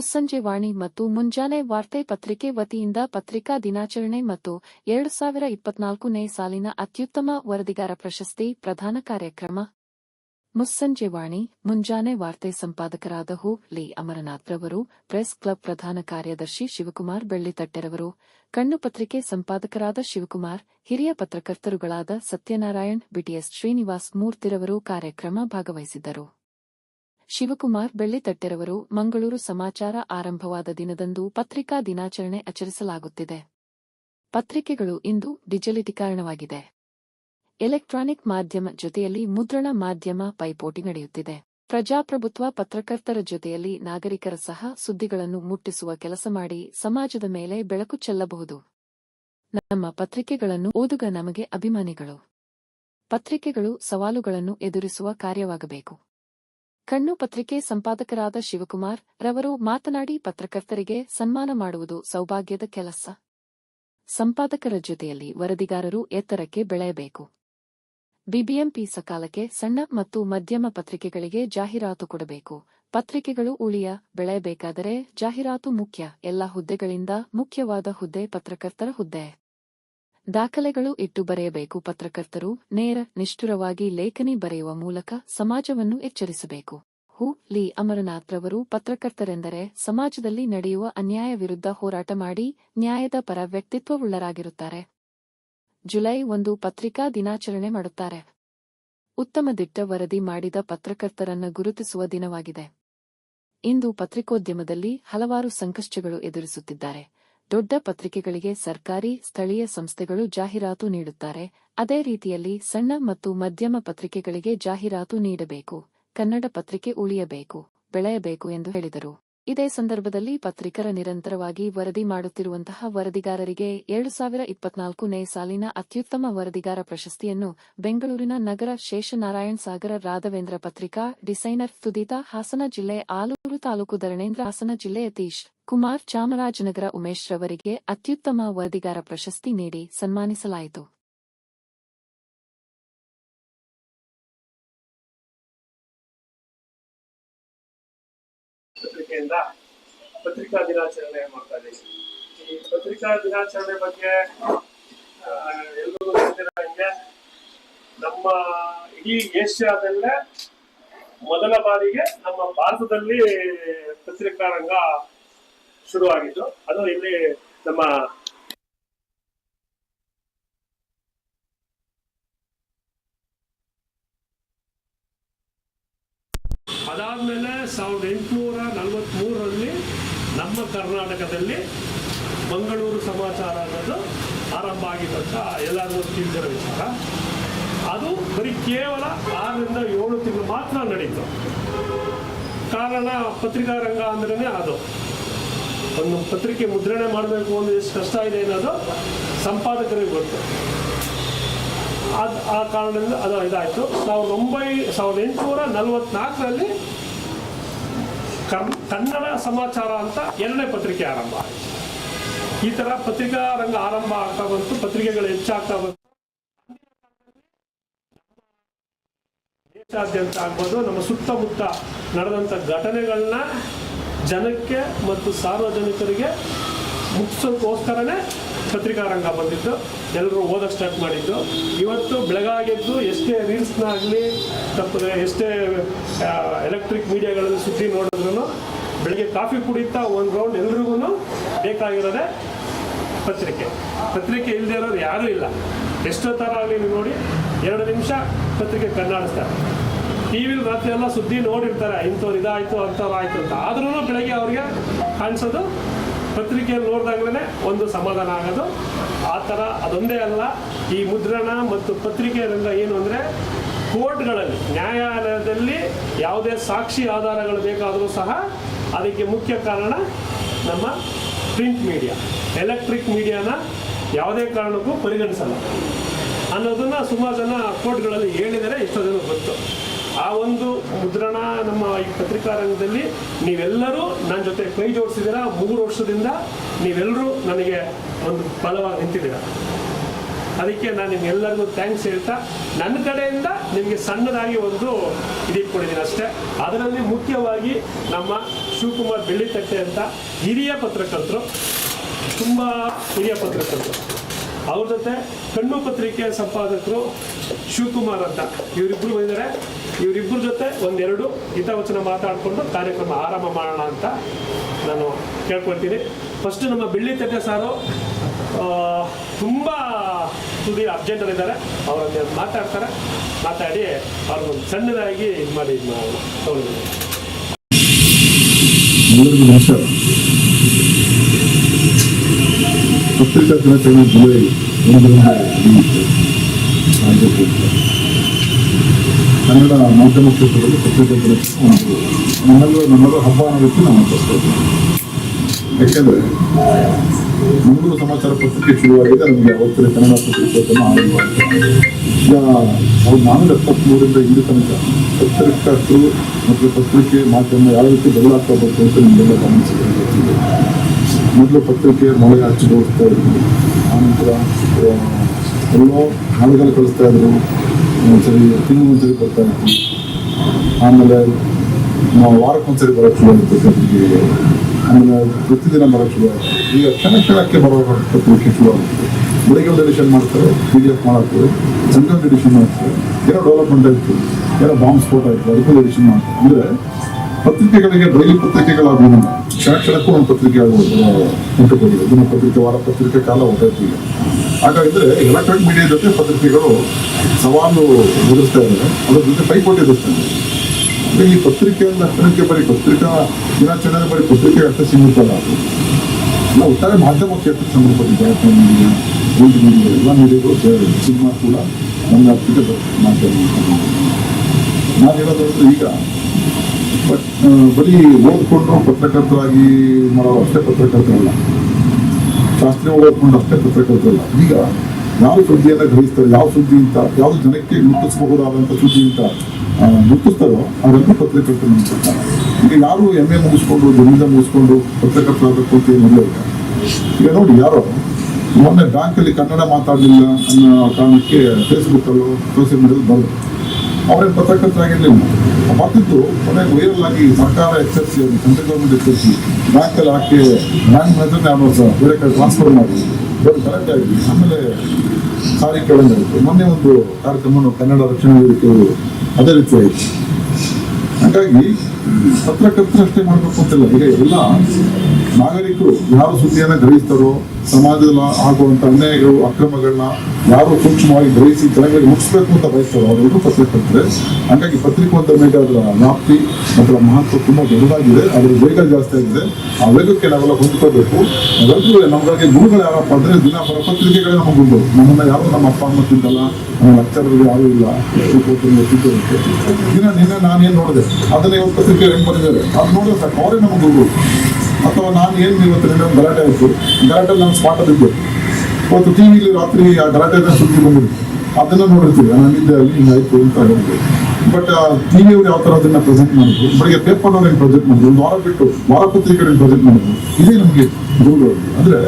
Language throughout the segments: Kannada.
ಮುಸ್ಸಂಜೆ ವಾಣಿ ಮತ್ತು ಮುಂಜಾನೆ ವಾರ್ತೆ ಪತ್ರಿಕೆ ವತಿಯಿಂದ ಪತ್ರಿಕಾ ದಿನಾಚರಣೆ ಮತ್ತು ಎರಡು ಸಾವಿರ ಇಪ್ಪತ್ನಾಲ್ಕನೇ ಸಾಲಿನ ಅತ್ಯುತ್ತಮ ವರದಿಗಾರ ಪ್ರಶಸ್ತಿ ಪ್ರಧಾನ ಕಾರ್ಯಕ್ರಮ. ಮುಸ್ಸಂಜೆ ವಾಣಿ, ಮುಂಜಾನೆ ವಾರ್ತೆ ಸಂಪಾದಕರಾದ ಹೂ ಲಿ ಅಮರನಾಥ್ರವರು ಪ್ರೆಸ್ ಕ್ಲಬ್ ಪ್ರಧಾನ ಕಾರ್ಯದರ್ಶಿ ಶಿವಕುಮಾರ್ ಬೆಳ್ಳಿತಟ್ಟೆರವರು, ಕಣ್ಣು ಪತ್ರಿಕೆ ಸಂಪಾದಕರಾದ ಶಿವಕುಮಾರ್, ಹಿರಿಯ ಪತ್ರಕರ್ತರುಗಳಾದ ಸತ್ಯನಾರಾಯಣ್, ಬಿಟಿಎಸ್ ಶ್ರೀನಿವಾಸ್ ಮೂರ್ತಿರವರು ಕಾರ್ಯಕ್ರಮ ಭಾಗವಹಿಸಿದ್ದರು. ಶಿವಕುಮಾರ್ ಬೆಳ್ಳಿತಟ್ಟೆರವರು ಮಂಗಳೂರು ಸಮಾಚಾರ ಆರಂಭವಾದ ದಿನದಂದು ಪತ್ರಿಕಾ ದಿನಾಚರಣೆ ಆಚರಿಸಲಾಗುತ್ತಿದೆ. ಪತ್ರಿಕೆಗಳು ಇಂದು ಡಿಜಿಟಲೀಕರಣವಾಗಿದೆ. ಎಲೆಕ್ಟ್ರಾನಿಕ್ ಮಾಧ್ಯಮ ಜೊತೆಯಲ್ಲಿ ಮುದ್ರಣ ಮಾಧ್ಯಮ ಪೈಪೋಟಿ ನಡೆಯುತ್ತಿದೆ. ಪ್ರಜಾಪ್ರಭುತ್ವ ಪತ್ರಕರ್ತರ ಜೊತೆಯಲ್ಲಿ ನಾಗರಿಕರ ಸಹ ಸುದ್ದಿಗಳನ್ನು ಮುಟ್ಟಿಸುವ ಕೆಲಸ ಮಾಡಿ ಸಮಾಜದ ಮೇಲೆ ಬೆಳಕು ಚೆಲ್ಲಬಹುದು. ನಮ್ಮ ಪತ್ರಿಕೆಗಳನ್ನು ಓದುಗ ನಮಗೆ ಅಭಿಮಾನಿಗಳು. ಪತ್ರಿಕೆಗಳು ಸವಾಲುಗಳನ್ನು ಎದುರಿಸುವ ಕಾರ್ಯವಾಗಬೇಕು. ಕಣ್ಣು ಪತ್ರಿಕೆ ಸಂಪಾದಕರಾದ ಶಿವಕುಮಾರ್ ರವರು ಮಾತನಾಡಿ ಪತ್ರಕರ್ತರಿಗೆ ಸನ್ಮಾನ ಮಾಡುವುದು ಸೌಭಾಗ್ಯದ ಕೆಲಸ. ಸಂಪಾದಕರ ಜೊತೆಯಲ್ಲಿ ವರದಿಗಾರರು ಎತ್ತರಕ್ಕೆ ಬೆಳೆಯಬೇಕು. ಬಿಬಿಎಂಪಿ ಸಕಾಲಕ್ಕೆ ಸಣ್ಣ ಮತ್ತು ಮಧ್ಯಮ ಪತ್ರಿಕೆಗಳಿಗೆ ಜಾಹೀರಾತು ಕೊಡಬೇಕು. ಪತ್ರಿಕೆಗಳು ಉಳಿಯ, ಬೆಳೆಯಬೇಕಾದರೆ ಜಾಹೀರಾತು ಮುಖ್ಯ, ಎಲ್ಲ ಹುದ್ದೆಗಳಿಂದ ಮುಖ್ಯವಾದ ಹುದ್ದೆ ಪತ್ರಕರ್ತರ ಹುದ್ದೆ. ದಾಖಲೆಗಳು ಇಟ್ಟು ಬರೆಯಬೇಕು. ಪತ್ರಕರ್ತರು ನೇರ, ನಿಷ್ಠುರವಾಗಿ ಲೇಖನಿ ಬರೆಯುವ ಮೂಲಕ ಸಮಾಜವನ್ನು ಎಚ್ಚರಿಸಬೇಕು. ಹು, ಲಿ ಅಮರನಾಥ್ರವರು ಪತ್ರಕರ್ತರೆಂದರೆ ಸಮಾಜದಲ್ಲಿ ನಡೆಯುವ ಅನ್ಯಾಯ ವಿರುದ್ಧ ಹೋರಾಟ ಮಾಡಿ ನ್ಯಾಯದ ಪರ ವ್ಯಕ್ತಿತ್ವವುಳ್ಳರಾಗಿರುತ್ತಾರೆ. ಜುಲೈ ಒಂದು ಪತ್ರಿಕಾ ದಿನಾಚರಣೆ ಮಾಡುತ್ತಾರೆ. ಉತ್ತಮ ದಿಟ್ಟ ವರದಿ ಮಾಡಿದ ಪತ್ರಕರ್ತರನ್ನು ಗುರುತಿಸುವ ದಿನವಾಗಿದೆ. ಇಂದು ಪತ್ರಿಕೋದ್ಯಮದಲ್ಲಿ ಹಲವಾರು ಸಂಕಷ್ಟಗಳು ಎದುರಿಸುತ್ತಿದ್ದಾರೆ. ದೊಡ್ಡ ಪತ್ರಿಕೆಗಳಿಗೆ ಸರ್ಕಾರಿ, ಸ್ಥಳೀಯ ಸಂಸ್ಥೆಗಳು ಜಾಹೀರಾತು ನೀಡುತ್ತಾರೆ. ಅದೇ ರೀತಿಯಲ್ಲಿ ಸಣ್ಣ ಮತ್ತು ಮಧ್ಯಮ ಪತ್ರಿಕೆಗಳಿಗೆ ಜಾಹೀರಾತು ನೀಡಬೇಕು. ಕನ್ನಡ ಪತ್ರಿಕೆ ಉಳಿಯಬೇಕು, ಬೆಳೆಯಬೇಕು ಎಂದು ಹೇಳಿದರು. ಇದೇ ಸಂದರ್ಭದಲ್ಲಿ ಪತ್ರಿಕರ ನಿರಂತರವಾಗಿ ವರದಿ ಮಾಡುತ್ತಿರುವಂತಹ ವರದಿಗಾರರಿಗೆ ಎರಡು ಸಾವಿರ ಇಪ್ಪತ್ನಾಲ್ಕನೇ ಸಾಲಿನ ಅತ್ಯುತ್ತಮ ವರದಿಗಾರ ಪ್ರಶಸ್ತಿಯನ್ನು ಬೆಂಗಳೂರಿನ ನಗರ ಶೇಷನಾರಾಯಣ್ ಸಾಗರ ರಾಘವೇಂದ್ರ ಪತ್ರಿಕಾ, ಡಿಸೈನರ್ ಸುದೀತಾ, ಹಾಸನ ಜಿಲ್ಲೆ ಆಲೂರು ತಾಲೂಕು ಧರಣೇಂದ್ರ, ಹಾಸನ ಜಿಲ್ಲೆ ಯತೀಶ್ ಕುಮಾರ್ ಚಾಮರಾಜನಗರ ಉಮೇಶ್ ರವರಿಗೆ ಅತ್ಯುತ್ತಮ ವರದಿಗಾರ ಪ್ರಶಸ್ತಿ ನೀಡಿ ಸನ್ಮಾನಿಸಲಾಯಿತು. ಪತ್ರಿಕೆಯಿಂದ ಪತ್ರಿಕಾ ದಿನಾಚರಣೆ ಮಾಡ್ತಾ ಇದ್ದೀವಿ ಈ ಪತ್ರಿಕಾ ದಿನಾಚರಣೆ ಬಗ್ಗೆ ಎಲ್ಲರೂ ಎಲ್ರಿಗೂ ಗೊತ್ತಿರೋ ನಮ್ಮ ಇಡೀ ಏಷ್ಯಾದಲ್ಲೇ ಮೊದಲ ಬಾರಿಗೆ ನಮ್ಮ ಭಾರತದಲ್ಲಿ ಪತ್ರಿಕಾ ರಂಗ ಶುರುವಾಗಿದ್ದು. ಅದು ಇಲ್ಲಿ ನಮ್ಮ ಅದಾದ್ಮೇಲೆ ಸಾವಿರದ ಎಂಟುನೂರ ನಲವತ್ತ್ಮೂರರಲ್ಲಿ ನಮ್ಮ ಕರ್ನಾಟಕದಲ್ಲಿ ಮಂಗಳೂರು ಸಮಾಚಾರ ಅನ್ನೋದು ಆರಂಭ ಆಗಿದ್ದಂತ ಎಲ್ಲರಿಗೂ ತಿಳಿದಿರೋ ವಿಚಾರ. ಅದು ಬರೀ ಕೇವಲ ಆರರಿಂದ ಏಳು ತಿಂಗಳು ಮಾತ್ರ ನಡೀತು. ಕಾರಣ ಪತ್ರಿಕಾ ರಂಗ ಅಂದ್ರೇ ಅದು. ಒಂದು ಪತ್ರಿಕೆ ಮುದ್ರಣೆ ಮಾಡಬೇಕು ಅಂದ್ರೆ ಎಷ್ಟು ಕಷ್ಟ ಇದೆ ಅನ್ನೋದು ಸಂಪಾದಕರಿಗೆ ಗೊತ್ತು. ಅದು ಆ ಕಾರಣದಿಂದ ಅದು ಇದಾಯಿತು. ಸಾವಿರದ ಒಂಬೈ ಸಾವಿರದ ಎಂಟುನೂರ ನಲವತ್ನಾಲ್ಕರಲ್ಲಿ ಕರ್ ಕನ್ನಡ ಸಮಾಚಾರ ಅಂತ ಎರಡನೇ ಪತ್ರಿಕೆ ಆರಂಭ ಈ ಥರ ಪತ್ರಿಕಾ ರಂಗ ಆರಂಭ ಆಗ್ತಾ ಬಂತು, ಪತ್ರಿಕೆಗಳು ಹೆಚ್ಚಾಗ್ತಾ ಬಂತು. ದೇಶಾದ್ಯಂತ ಆಗ್ಬೋದು, ನಮ್ಮ ಸುತ್ತಮುತ್ತ ನಡೆದಂಥ ಘಟನೆಗಳನ್ನ ಜನಕ್ಕೆ ಮತ್ತು ಸಾರ್ವಜನಿಕರಿಗೆ ಮುಗಿಸೋಕ್ಕೋಸ್ಕರನೇ ಪತ್ರಿಕಾ ರಂಗ ಬಂದಿದ್ದು ಎಲ್ಲರೂ ಓದಕ್ಕೆ ಸ್ಟಾರ್ಟ್ ಮಾಡಿದ್ದು. ಇವತ್ತು ಬೆಳಗಾಗಿದ್ದು ಎಷ್ಟೇ ರೀಲ್ಸ್ನಾಗಲಿ ತಪ್ಪದೆ ಎಷ್ಟೇ ಎಲೆಕ್ಟ್ರಿಕ್ ಮೀಡಿಯಾಗಳಲ್ಲಿ ಸುದ್ದಿ ನೋಡಿದ್ರು ಬೆಳಗ್ಗೆ ಕಾಫಿ ಕುಡಿತಾ ಒಂದು ರೌಂಡ್ ಎಲ್ರಿಗೂ ಬೇಕಾಗಿರೋದೇ ಪತ್ರಿಕೆ. ಪತ್ರಿಕೆ ಇಲ್ಲದೆ ಇರೋರು ಯಾರೂ ಇಲ್ಲ. ಎಷ್ಟೋ ಥರ ಆಗಲಿ ನೋಡಿ, ಎರಡು ನಿಮಿಷ ಪತ್ರಿಕೆ ಕಣ್ಣಾಡಿಸ್ತಾರೆ. ಟಿ ವಿಲಿ ರಾತ್ರಿ ಎಲ್ಲ ಸುದ್ದಿ ನೋಡಿರ್ತಾರೆ, ಇಂಥವ್ರು ಇದಾಯಿತು, ಅಂಥವ್ರು ಆಯಿತು ಅಂತ. ಆದ್ರೂ ಬೆಳಗ್ಗೆ ಅವ್ರಿಗೆ ಕಾಣಿಸೋದು ಪತ್ರಿಕೆಯಲ್ಲಿ ನೋಡಿದಾಗಲೇ ಒಂದು ಸಮಾಧಾನ ಆಗೋದು. ಆ ಥರ ಅದೊಂದೇ ಅಲ್ಲ, ಈ ಮುದ್ರಣ ಮತ್ತು ಪತ್ರಿಕೆ ರಂಗ ಏನು ಅಂದರೆ ಕೋರ್ಟ್ಗಳಲ್ಲಿ, ನ್ಯಾಯಾಲಯದಲ್ಲಿ ಯಾವುದೇ ಸಾಕ್ಷಿ ಆಧಾರಗಳು ಬೇಕಾದರೂ ಸಹ ಅದಕ್ಕೆ ಮುಖ್ಯ ಕಾರಣ ನಮ್ಮ ಪ್ರಿಂಟ್ ಮೀಡಿಯಾ. ಎಲೆಕ್ಟ್ರಿಕ್ ಮೀಡಿಯಾನ ಯಾವುದೇ ಕಾರಣಕ್ಕೂ ಪರಿಗಣಿಸಲ್ಲ. ಅನ್ನೋದನ್ನು ಸುಮಾರು ಜನ ಕೋರ್ಟ್ಗಳಲ್ಲಿ ಹೇಳಿದರೆ ಎಷ್ಟೋ ಜನ ಗೊತ್ತು. ಆ ಒಂದು ಮುದ್ರಣ ನಮ್ಮ ಈ ಪತ್ರಿಕಾ ರಂಗದಲ್ಲಿ ನೀವೆಲ್ಲರೂ ನನ್ನ ಜೊತೆ ಕೈ ಜೋಡಿಸಿದ್ದೀರಾ? ಮೂರು ವರ್ಷದಿಂದ ನೀವೆಲ್ಲರೂ ನನಗೆ ಒಂದು ಬಲವಾಗಿ ನಿಂತಿದ್ದೀರಾ? ಅದಕ್ಕೆ ನಾನು ನಿಮ್ಗೆಲ್ಲರಿಗೂ ಥ್ಯಾಂಕ್ಸ್ ಹೇಳ್ತಾ ನನ್ನ ಕಡೆಯಿಂದ ನಿಮಗೆ ಸಣ್ಣದಾಗಿ ಒಂದು ಇದಿಟ್ಕೊಂಡಿದ್ದೀನಿ ಅಷ್ಟೇ. ಅದರಲ್ಲಿ ಮುಖ್ಯವಾಗಿ ನಮ್ಮ ಶಿವಕುಮಾರ್ ಬೆಳ್ಳಿತಟ್ಟೆ ಅಂತ ಹಿರಿಯ ಪತ್ರಕರ್ತರು, ತುಂಬ ಹಿರಿಯ ಪತ್ರಕರ್ತರು. ಅವ್ರ ಜೊತೆ ಕಣ್ಣು ಪತ್ರಿಕೆಯ ಸಂಪಾದಕರು ಶಿವಕುಮಾರ್ ಅಂತ. ಇವರಿಬ್ಬರು ಜೊತೆ ಒಂದೆರಡು ಹಿತವಚನ ಮಾತಾಡಿಕೊಂಡು ಕಾರ್ಯಕ್ರಮ ಆರಂಭ ಮಾಡೋಣ ಅಂತ ನಾನು ಕೇಳ್ಕೊಳ್ತೀನಿ. ಫಸ್ಟ್ ನಮ್ಮ ಬೆಳ್ಳಿತಟ್ಟೆ ಸಾರು ಆ, ತುಂಬ ತುದಿ ಅರ್ಜೆಂಟಲ್ಲಿದ್ದಾರೆ ಅವರನ್ನ ಮಾತಾಡ್ತಾರೆ. ಮಾತಾಡಿ ಅವ್ರಿಗೊಂದು ಸಣ್ಣದಾಗಿ ಇದು ಮಾಡಿ ಇದು ಮಾಡೋಣ. ಪತ್ರಿಕಾ ದಿನಾಚರಣೆ ಜುಲೈ ಒಂದು. ಕನ್ನಡ ಮಾಧ್ಯಮ ಕ್ಷೇತ್ರದಲ್ಲಿ ದಿನಾಚರಣೆ ಒಂದು ನಮ್ಮೆಲ್ಲರ ನಮ್ಮೆಲ್ಲರ ಹಬ್ಬ ಅನ್ನೋದಕ್ಕೆ ಆಚರಿಸ್ತಾ ಇದ್ದೀವಿ. ಯಾಕೆಂದರೆ ಮಂಗಳೂರು ಸಮಾಚಾರ ಪತ್ರಿಕೆ ಶುರುವಾಗಿದೆ, ನಮಗೆ ಅವತ್ತಿನ ಕನ್ನಡ ಪತ್ರಿಕೋದ್ಯಮ ಆರಂಭ ಈಗ ಸಾವಿರದ ನಾನ್ನೂರ ಎಪ್ಪತ್ತ್ಮೂರಿಂದ ಇಲ್ಲಿ ತನಕ ಪತ್ರಕರ್ತರು ಮತ್ತು ಪತ್ರಿಕೆ ಮಾಧ್ಯಮ ಯಾವ ರೀತಿ ಬದಲಾಗ್ತಾ ಬರ್ತದೆ ಅಂತ ನಿಮಗೆಲ್ಲ ಗಮನಿಸಿದೆ ಮೊದಲು ಪತ್ರಿಕೆ ಮೊಳೆ ಹಚ್ಚಿ ಹೋಗ್ತಾ ಇದ್ರು ಆನಂತರ ಎಲ್ಲೋ ಹಾಳುಗಳು ಕಳಿಸ್ತಾ ಇದ್ರು ಒಂದ್ಸರಿ ತಿಂಗಳೊಂದ್ಸರಿ ಬರ್ತಾ ಇತ್ತು. ಆಮೇಲೆ ನಾವು ವಾರಕ್ಕೊಂದ್ಸರಿ ಬರೋಕ್ಕೆ ಶುರು ಆಯ್ತು ಪತ್ರಿಕೆಗೆ ಆಮೇಲೆ ಪ್ರತಿದಿನ ಬರೋಕ್ಕೆ ಶುರು ಆಗುತ್ತೆ ಈಗ ಕ್ಷಣ ಕ್ಷಣಕ್ಕೆ ಬರೋ ಪತ್ರಿಕೆ ಶುರು ಆಗುತ್ತೆ. ಬೆಳಿಗ್ಗೆ ಒಂದು ಎಡಿಷನ್ ಮಾಡ್ತಾರೆ ಪಿ ಡಿ ಎಫ್ ಮಾಡ್ತಾರೆ ಒಂದು ಎಡಿಷನ್ ಮಾಡ್ತಾರೆ. ಏನೋ ಡೆವಲಪ್ಮೆಂಟ್ ಆಯಿತು. ಏನೋ ಬಾಂಬ್ ಸ್ಫೋಟ ಆಯಿತು ಅದಕ್ಕೊಂದು ಎಡಿಷನ್ ಮಾಡ್ತಾರೆ. ಅಂದರೆ ಪತ್ರಿಕೆಗಳಿಗೆ ಡೈಲಿ ಪತ್ರಿಕೆಗಳಾಗುವ ಕ್ಷಣ ಕ್ಷಣಕ್ಕೂ ಒಂದು ಪತ್ರಿಕೆ ದಿನ ಪತ್ರಿಕೆ, ವಾರ ಪತ್ರಿಕೆ, ಕಾಲ ಹೊರಟು ಹಾಗಾದ್ರೆ ಎಲೆಕ್ಟ್ರಾನಿಕ್ ಮೀಡಿಯಾ ಜೊತೆ ಪತ್ರಿಕೆಗಳು ಸವಾಲು ಎದುರಿಸ್ತಾ ಇದ್ದಾರೆ ಅದ್ರ ಜೊತೆ ಪೈಪೋಟಿ ಎದುರಿಸ್ತಾರೆ ಈ ಪತ್ರಿಕೆ ಲಕ್ಷಣಕ್ಕೆ ಬರೀ ಪತ್ರಿಕಾ ದಿನಾಚರಣೆ ಬರೀ ಪತ್ರಿಕೆ ಅಷ್ಟೇ ಸೀಮಿತ ಇಲ್ಲ, ಒಟ್ಟಾರೆ ಮಾಧ್ಯಮ ಕ್ಷೇತ್ರಕ್ಕೆ ಸಂಬಂಧಪಟ್ಟಿದೆ ಮೀಡಿಯಾ ಪ್ರಿಂಟ್ ಮೀಡಿಯಾ, ಎಲ್ಲ ಮೀಡಿಯಾಗಳು ಸಿನಿಮಾ ಕೂಡ ನಮ್ಮ ಅರ್ಥಿಕ ಮಾಧ್ಯಮ ನಾನು ಹೇಳೋದಂದ್ರೆ ಈಗ ಬಟ್ ಬರೀ ಓದ್ಕೊಂಡು ಪತ್ರಕರ್ತರಾಗಿ ಮಾಡೋ ಅಷ್ಟೇ ಪತ್ರಕರ್ತರಲ್ಲ ಶಾಸ್ತ್ರೀಯ ಓದ್ಕೊಂಡು ಅಷ್ಟೇ ಪತ್ರಕರ್ತರಲ್ಲ ಈಗ ಯಾವ ಸುದ್ದಿಯನ್ನು ಗ್ರಹಿಸ್ತಾರೆ, ಯಾವ ಸುದ್ದಿ ಅಂತ ಯಾವ ಜನಕ್ಕೆ ಮುಟ್ಟಿಸಬಹುದಾದಂಥ ಸುದ್ದಿ ಅಂತ ಗುರುತಿಸ್ತಾರೋ ಅದನ್ನು ಪತ್ರಕರ್ತರು ಅನ್ಸುತ್ತಾರೆ ಈಗ ಯಾರು ಎಂ ಎ ಮುಗಿಸ್ಕೊಂಡು ಜಮೀನ ಮುಗಿಸ್ಕೊಂಡು ಪತ್ರಕರ್ತರಾಗಬೇಕು ಅಂತ ಏನಿಲ್ಲ ಈಗ. ನೋಡಿ, ಯಾರೋ ಮೊನ್ನೆ ಬ್ಯಾಂಕಲ್ಲಿ ಕನ್ನಡ ಮಾತಾಡಲಿಲ್ಲ ಅನ್ನೋ ಕಾರಣಕ್ಕೆ ಫೇಸ್ಬುಕ್ಕಲ್ಲೋ ಸೋಷಿಯಲ್ ಮೀಡಿಯಲ್ಲಿ ಬರೋದು ಅವರೇನು ಪತ್ರಕರ್ತರಾಗಿರ್ಲಿಲ್ಲ. ಮತ್ತಿದ್ದು ಕೊನೆಗೆ ವೈರಲ್ ಆಗಿ ಸರ್ಕಾರ ಎಚ್ಚರಿಸಿ ಸೆಂಟ್ರಲ್ ಗೌರ್ಮೆಂಟ್ ಎಚ್ಚರಿಸಿ ಬ್ಯಾಂಕಲ್ಲಿ ಹಾಕಿ ಬ್ಯಾಂಕ್ ಮ್ಯಾನೇಜರ್ ಬೇರೆ ಕಡೆ ಟ್ರಾನ್ಸ್ಫರ್ ಮಾಡಿ, ಬೇರೆ ಕರೆಕ್ಟ್ ಆಗಿ, ಆಮೇಲೆ ಸಾರಿ ಕೇಳಂಗಾಯಿತು ಮೊನ್ನೆ ಒಂದು ಕಾರ್ಯಕ್ರಮವನ್ನು ಕನ್ನಡ ರಕ್ಷಣಾ ವೇದಿಕೆಯವರು ಅದೇ ರೀತಿ ಆಯಿತು. ಹಾಗಾಗಿ ಪತ್ರಕರ್ತರು ಅಷ್ಟೇ ಮಾಡಬೇಕು ಅಂತಿಲ್ಲ. ಈಗ ಎಲ್ಲ ನಾಗರಿಕರು ಯಾವ ಸುದ್ದಿಯನ್ನು ಗ್ರಹಿಸ್ತಾರೋ, ಸಮಾಜದಲ್ಲಿ ಆಗುವಂಥ ಅನ್ಯಾಯಗಳು, ಅಕ್ರಮಗಳನ್ನ ಯಾರು ಸೂಕ್ಷ್ಮವಾಗಿ ಗ್ರಹಿಸಿ ಜನಗಳಿಗೆ ಮುಟ್ಟಿಸ್ಬೇಕು ಅಂತ ಬಯಸ್ತಾರೆ ಅವರೆಲ್ಲರೂ ಪತ್ರಕರ್ತರೆ ಹಾಗಾಗಿ ಪತ್ರಿಕೋದ್ಯಮ ಮೇಲೆ ಅದರ ವ್ಯಾಪ್ತಿ ಅದರ ಮಹತ್ವ ತುಂಬ ದೊಡ್ಡದಾಗಿದೆ. ಅದರ ವೇಗ ಜಾಸ್ತಿ ಆಗಿದೆ. ಆ ವೇಗಕ್ಕೆ ನಾವೆಲ್ಲ ಹೊಂದ್ಕೋಬೇಕು ಅದರಲ್ಲೂ ನಮಗಾಗಿ ಗುರುಗಳು ಯಾರಪ್ಪ ಅಂದರೆ ದಿನ ಪರ ಪತ್ರಿಕೆಗಳೇ ನಮ್ಮ ಗುರುಗಳು ನಮ್ಮನ್ನ ಯಾರು ನಮ್ಮ ಅಪ್ಪ, ಅಮ್ಮ ತಿಂತಲ್ಲ ನಮ್ಮ ಲೆಕ್ಚರ್ಗಳು ಯಾರು ಇಲ್ಲ. ದಿನ ನಿನ್ನೆ ನಾನೇನು ನೋಡಿದೆ? ಅದನ್ನ ಇವತ್ತು ಪತ್ರಿಕೆ ಹೆಂಗ್ ಬಂದಿದ್ದಾರೆ? ಅದು ನೋಡಿದ್ರೆ ಸಾಕು. ಅವರೇ ನಮ್ಮ ಗುರುಗಳು ಅಥವಾ ನಾನು ಏನು ಇವತ್ತು ಗಲಾಟೆ ಆಯಿತು? ಗಲಾಟೆ ನಾನು ಸ್ಪಾಟಲ್ಲಿ ಇದ್ದೆ ಇವತ್ತು ಟಿ ವಿಲಿ ರಾತ್ರಿ ಆ ಗಲಾಟೆ ಸುದ್ದಿ ಬಂದಿದೆ ಅದನ್ನ ನೋಡಿರ್ತೀವಿ. ನಾನಿದ್ದೆ ಅಲ್ಲಿ ಹಿಂಗಾಯ್ತು ಅಂತ ಹೇಳಿದ್ರು ಬಟ್ ಟಿ ವಿಯವ್ರು ಯಾವ ತರ ಅದನ್ನ ಪ್ರೆಸೆಂಟ್ ಮಾಡಿದ್ರು? ಬೆಳಿಗ್ಗೆ ಪೇಪರ್ನವ್ರು ಏನು ಪ್ರೆಸೆಂಟ್ ಮಾಡಿದ್ರು. ಒಂದು ವಾರ ಬಿಟ್ಟು ವಾರ ಪತ್ರಿಕೆ ಪ್ರೆಸೆಂಟ್ ಮಾಡಿದ್ರು. ಇದೇ ನಮಗೆ ದೂರ ಅಂದ್ರೆ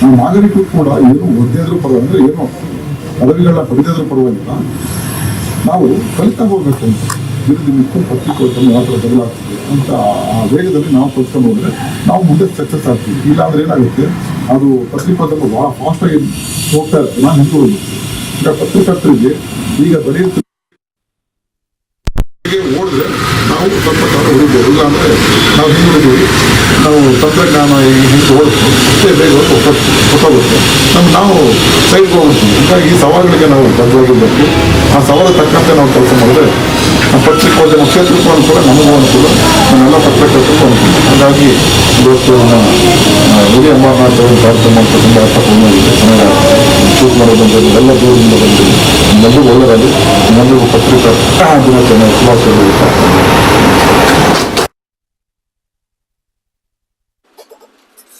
ನಾವು ನಾಗರಿಕರು ಕೂಡ ಏನು ಒದ್ದಿದ್ರು ಪರವಾಗಿಲ್ಲ ಏನು ಪದವಿಗಳನ್ನ ಪಡೆದಿದ್ರು ಪರವಾಗಿಲ್ಲ. ನಾವು ಕಲಿತಾ ಹೋಗ್ಬೇಕು ಅಂತ. ದಿನದಿನಕ್ಕೂ ಪತ್ರಿಕೋದ್ಯಮ ಥರ ಬದಲಾಗ್ತದೆ ಅಂತ ಆ ವೇಗದಲ್ಲಿ ನಾವು ಕಲ್ತ್ಕೊಂಡು ಹೋದ್ರೆ ನಾವು ಮುಂದೆ ಸಕ್ಸಸ್ ಆಗ್ತೀವಿ. ಇಲ್ಲಾಂದ್ರೆ ಏನಾಗುತ್ತೆ? ಅದು ಪತ್ರಿಕೋದ್ಯಮ ಬಹಳ ಫಾಸ್ಟಾಗಿ ಹೋಗ್ತಾ ಇರ್ತದೆ ನಾನು ಹೆಂಗೆ ಈಗ ಪತ್ರಕರ್ತರಿಗೆ ಈಗ ಬರೆಯುತ್ತೆ ಓಡಿದ್ರೆ ನಾವು ಸ್ವಲ್ಪ ಕಾಲ ಉಳಿಬೋದು. ಇಲ್ಲಾಂದ್ರೆ ನಾವು ನಾವು ತಂತ್ರಜ್ಞಾನ ಹಿಂಗೆ ಓಡಿಸ್ತು ಅಷ್ಟೇ ಬೇಗ ಹೊತ್ತೋಗುತ್ತೆ ನಮ್ಮ ನಾವು ಸೈಡ್ ಹೋಗ್ಬಿಡ್ತೀವಿ ಹೀಗಾಗಿ ಈ ಸವಾಲುಗಳಿಗೆ ನಾವು ಬದಲಾಗಬೇಕು ಆ ಸವಾಲು ತಕ್ಕಂತೆ ನಾವು ಕೆಲಸ ಮಾಡಿದ್ರೆ ನಮ್ಮ ಪತ್ರಿಕೋದ್ಯಮ ಕ್ಷೇತ್ರಕ್ಕೂ ಅನುಕೂಲ, ನಮಗೂ ಅನುಕೂಲ, ನಮ್ಮೆಲ್ಲ ಪತ್ರಕರ್ತಕ್ಕೂ ಅನುಕೂಲ. ಹಾಗಾಗಿ ಇವತ್ತು ಉದಯ ಅಮರನಾಥ್ ಅವರು ಕಾರ್ಯಕ್ರಮ ಅಂತ ತುಂಬ ಅರ್ಥಪೂರ್ಣವಾಗಿದೆ ಕನ್ನಡ ಶೂಟ್ ಮಾಡೋದಂದ್ರೆ ಎಲ್ಲ ದೂರದಿಂದ ಬಂದು ನಮಗೂ ಒಳ್ಳೆಯದಾಗಿ ನಮಗೂ ಪತ್ರಿಕಾ ದಿನಾಚರಣೆ ಶುಭಾಶಯಗಳು.